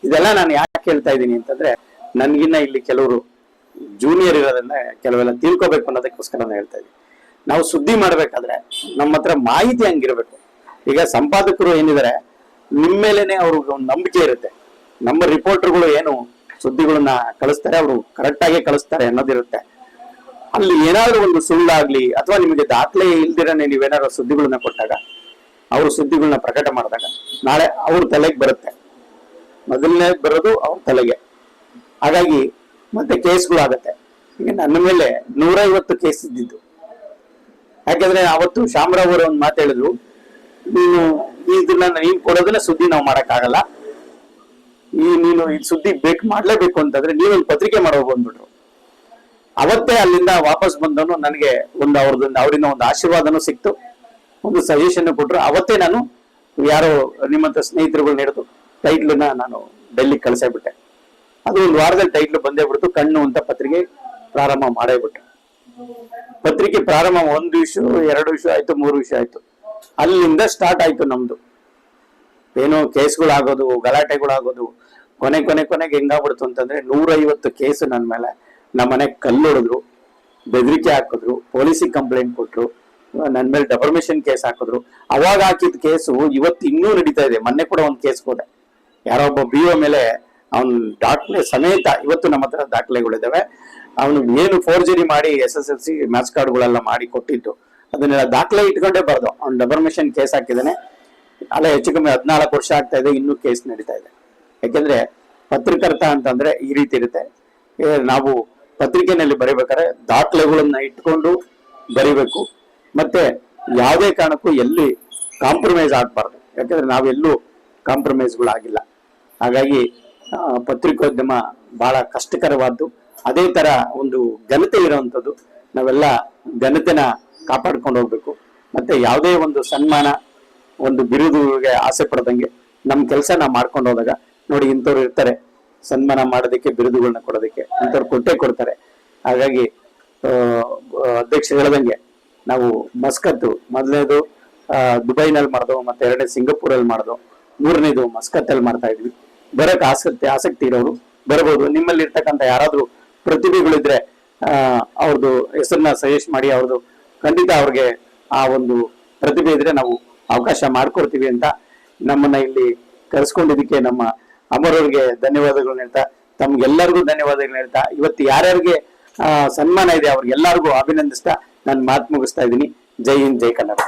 ಇದೆಲ್ಲ ನಾನು ಯಾಕೆ ಹೇಳ್ತಾ ಇದ್ದೀನಿ ಅಂತಂದ್ರೆ, ನನ್ಗಿನ್ನ ಇಲ್ಲಿ ಕೆಲವರು ಜೂನಿಯರ್ ಇರೋದನ್ನ ಕೆಲವೆಲ್ಲ ತಿಳ್ಕೊಬೇಕು ಅನ್ನೋದಕ್ಕೋಸ್ಕರ ನಾನು ಹೇಳ್ತಾ ಇದ್ದೀನಿ. ನಾವು ಸುದ್ದಿ ಮಾಡ್ಬೇಕಾದ್ರೆ ನಮ್ಮ ಹತ್ರ ಮಾಹಿತಿ ಹಂಗಿರ್ಬೇಕು. ಈಗ ಸಂಪಾದಕರು ಏನಿದ್ದಾರೆ ನಿಮ್ಮ ಮೇಲೇನೆ ಅವ್ರಿಗೆ ಒಂದು ನಂಬಿಕೆ ಇರುತ್ತೆ. ನಮ್ಮ ರಿಪೋರ್ಟರ್ಗಳು ಏನು ಸುದ್ದಿಗಳನ್ನ ಕಳಿಸ್ತಾರೆ, ಅವರು ಕರೆಕ್ಟ್ ಆಗಿ ಕಳಿಸ್ತಾರೆ ಅನ್ನೋದಿರುತ್ತೆ. ಅಲ್ಲಿ ಏನಾದ್ರು ಒಂದು ಸುಳ್ಳಾಗ್ಲಿ ಅಥವಾ ನಿಮಗೆ ದಾಖಲೆ ಇಲ್ದಿರನೆ ನೀವೇನಾದ್ರು ಸುದ್ದಿಗಳನ್ನ ಕೊಟ್ಟಾಗ, ಅವರು ಸುದ್ದಿಗಳನ್ನ ಪ್ರಕಟ ಮಾಡಿದಾಗ ನಾಳೆ ಅವ್ರ ತಲೆಗೆ ಬರುತ್ತೆ. ಮೊದಲನೇ ಬರೋದು ಅವ್ರ ತಲೆಗೆ. ಹಾಗಾಗಿ ಮತ್ತೆ ಕೇಸ್ಗಳು ಆಗತ್ತೆ. ಈಗ ನನ್ನ ಮೇಲೆ ನೂರೈವತ್ತು ಕೇಸ್ ಇದ್ದಿದ್ದು. ಯಾಕಂದ್ರೆ ಅವತ್ತು ಶಾಮರಾವ್ ಅವರು ಒಂದು ಮಾತು ನೀನು ನೀನು ಇದನ್ನ ನೀನ್ ಕೊಡೋದನ್ನ ಸುದ್ದಿ ನಾವು ಮಾಡಕ್ಕಾಗಲ್ಲ. ಈ ನೀನು ಈ ಸುದ್ದಿ ಬೇಕು ಮಾಡ್ಲೇಬೇಕು ಅಂತಂದ್ರೆ ನೀವೊಂದು ಪತ್ರಿಕೆ ಮಾಡೋ ಬಂದ್ಬಿಟ್ರು. ಅವತ್ತೇ ಅಲ್ಲಿಂದ ವಾಪಸ್ ಬಂದವನು ನನಗೆ ಒಂದು ಅವ್ರದ್ದು ಅವರಿಂದ ಒಂದು ಆಶೀರ್ವಾದನೂ ಸಿಕ್ತು. ಒಂದು ಸಜೆಷನ್ ಕೊಟ್ರು. ಅವತ್ತೇ ನಾನು ಯಾರೋ ನಿಮ್ಮಂತ ಸ್ನೇಹಿತರುಗಳನ್ನ ಹಿಡಿದು ಟೈಟ್ಲನ್ನ ನಾನು ಡೆಲ್ಲಿ ಕಳಿಸೇ ಅದು ಒಂದು ವಾರದಲ್ಲಿ ಟೈಟ್ಲು ಬಂದೇ ಬಿಡ್ತು, ಕಣ್ಣು ಅಂತ ಪತ್ರಿಕೆ ಪ್ರಾರಂಭ ಮಾಡೇ ಬಿಟ್ಟೆ. ಪತ್ರಿಕೆ ಪ್ರಾರಂಭ ಒಂದು ವಿಷಯ ಎರಡು ವಿಷಯ ಆಯ್ತು, ಮೂರು ವಿಷಯ ಆಯ್ತು. ಅಲ್ಲಿಂದ ಸ್ಟಾರ್ಟ್ ಆಯ್ತು ನಮ್ದು. ಏನೋ ಕೇಸ್ಗಳಾಗೋದು ಗಲಾಟೆಗಳಾಗೋದು ಕೊನೆ ಕೊನೆ ಕೊನೆಗೆ ಹೆಂಗಾಗ್ಬಿಡ್ತು ಅಂತಂದ್ರೆ ನೂರೈವತ್ತು ಕೇಸು ನನ್ನ ಮೇಲೆ ನಮ್ಮನೆ ಮನೆಗೆ ಕಲ್ಲು ಹೊಡೆದ್ರು ಬೆದರಿಕೆ ಹಾಕಿದ್ರು, ಪೊಲೀಸಿಗೆ ಕಂಪ್ಲೇಂಟ್ ಕೊಟ್ರು. ನನ್ನ ಮೇಲೆ ಡೆಫರ್ಮೇಶನ್ ಕೇಸ್ ಹಾಕಿದ್ರು. ಅವಾಗ ಹಾಕಿದ ಕೇಸು ಇವತ್ತು ಇನ್ನೂ ನಡೀತಾ ಇದೆ. ಮೊನ್ನೆ ಕೂಡ ಒಂದು ಕೇಸ್ ಹೋದೆ. ಯಾರೋ ಒಬ್ಬ ಬಿ ಒ ಮೇಲೆ ಅವನ ದಾಖಲೆ ಸಮೇತ ಇವತ್ತು ನಮ್ಮ ಹತ್ರ ದಾಖಲೆಗಳಿದ್ದಾವೆ ಅವನು ಏನು ಫೋರ್ಜರಿ ಮಾಡಿ S S L C match ಕಾರ್ಡ್ಗಳೆಲ್ಲ ಮಾಡಿ ಕೊಟ್ಟಿದ್ದು. ಅದನ್ನೆಲ್ಲ ದಾಖಲೆ ಇಟ್ಕೊಂಡೇ ಬರ್ದು. ಅವ್ನು ಡೆಫರ್ಮೇಶನ್ ಕೇಸ್ ಹಾಕಿದ್ದಾನೆ ಅಲ್ಲ, ಹೆಚ್ಚು ಕಮ್ಮಿ ಹದಿನಾಲ್ಕು ವರ್ಷ ಆಗ್ತಾ ಇದೆ. ಇನ್ನೂ ಕೇಸ್ ನಡೀತಾ ಇದೆ. ಯಾಕೆಂದ್ರೆ ಪತ್ರಕರ್ತ ಅಂತಂದ್ರೆ ಈ ರೀತಿ ಇರುತ್ತೆ. ನಾವು ಪತ್ರಿಕೆನಲ್ಲಿ ಬರೀಬೇಕಾದ್ರೆ ದಾಖಲೆಗಳನ್ನ ಇಟ್ಕೊಂಡು ಬರಿಬೇಕು. ಮತ್ತೆ ಯಾವುದೇ ಕಾರಣಕ್ಕೂ ಎಲ್ಲಿ ಕಾಂಪ್ರಮೈಸ್ ಆಗಬಾರ್ದು. ಯಾಕಂದ್ರೆ ನಾವೆಲ್ಲೂ ಕಾಂಪ್ರಮೈಸ್ಗಳಾಗಿಲ್ಲ ಹಾಗಾಗಿ ಪತ್ರಿಕೋದ್ಯಮ ಬಹಳ ಕಷ್ಟಕರವಾದ್ದು. ಅದೇ ತರ ಒಂದು ಘನತೆ ಇರುವಂಥದ್ದು. ನಾವೆಲ್ಲ ಘನತೆನ ಕಾಪಾಡ್ಕೊಂಡು ಹೋಗ್ಬೇಕು. ಮತ್ತೆ ಯಾವುದೇ ಒಂದು ಸನ್ಮಾನ, ಒಂದು ಬಿರುದುಗೆ ಆಸೆ ಪಡದಂಗೆ ನಮ್ಮ ಕೆಲಸ ನಾವು ಮಾಡ್ಕೊಂಡು ಹೋದಾಗ, ನೋಡಿ ಇಂಥವ್ರು ಇರ್ತಾರೆ. ಸನ್ಮಾನ ಮಾಡೋದಕ್ಕೆ ಬಿರುದುಗಳನ್ನ ಕೊಡೋದಕ್ಕೆ ಇಂಥವ್ರು ಕೊಟ್ಟೆ ಕೊಡ್ತಾರೆ. ಹಾಗಾಗಿ ಅಧ್ಯಕ್ಷ ಹೇಳ್ದಂಗೆ ನಾವು ಮಸ್ಕತ್ತು, ಮೊದಲನೇದು ದುಬೈನಲ್ಲಿ ಮಾಡ್ದೋ, ಮತ್ತೆ ಎರಡನೇ ಸಿಂಗಪೂರಲ್ಲಿ ಮಾಡ್ದೋ, ಮೂರನೇದು ಮಸ್ಕತ್ತಲ್ಲಿ ಮಾಡ್ತಾ ಇದ್ವಿ. ಬರಕ್ ಆಸಕ್ತಿ ಆಸಕ್ತಿ ಇರೋರು ಬರ್ಬೋದು. ನಿಮ್ಮಲ್ಲಿ ಇರ್ತಕ್ಕಂಥ ಯಾರಾದರೂ ಪ್ರತಿಭೆಗಳಿದ್ರೆ ಅವ್ರದ್ದು ಹೆಸರನ್ನ ಸಜೆಸ್ಟ್ ಮಾಡಿ ಅವ್ರದ್ದು ಖಂಡಿತ ಅವ್ರಿಗೆ ಆ ಒಂದು ಪ್ರತಿಭೆ ಇದ್ರೆ ನಾವು ಅವಕಾಶ ಮಾಡ್ಕೊಡ್ತೀವಿ ಅಂತ ನಮ್ಮನ್ನ ಇಲ್ಲಿ ಕರೆಸ್ಕೊಂಡಿದ್ದಕ್ಕೆ ನಮ್ಮ ಅಮರವ್ರಿಗೆ ಧನ್ಯವಾದಗಳು ಹೇಳ್ತಾ, ತಮ್ಗೆಲ್ಲರಿಗೂ ಧನ್ಯವಾದಗಳು ಹೇಳ್ತಾ, ಇವತ್ತು ಯಾರ್ಯಾರಿಗೆ ಸನ್ಮಾನ ಇದೆ, ಅವ್ರಿಗೆಲ್ಲರಿಗೂ ಅಭಿನಂದಿಸ್ತಾ ನನ್ನ ಮಾತು ಮುಗಿಸ್ತಾ ಇದ್ದೀನಿ. ಜೈ ಹಿಂದ್ ಜೈ ಕನ್ನಡ.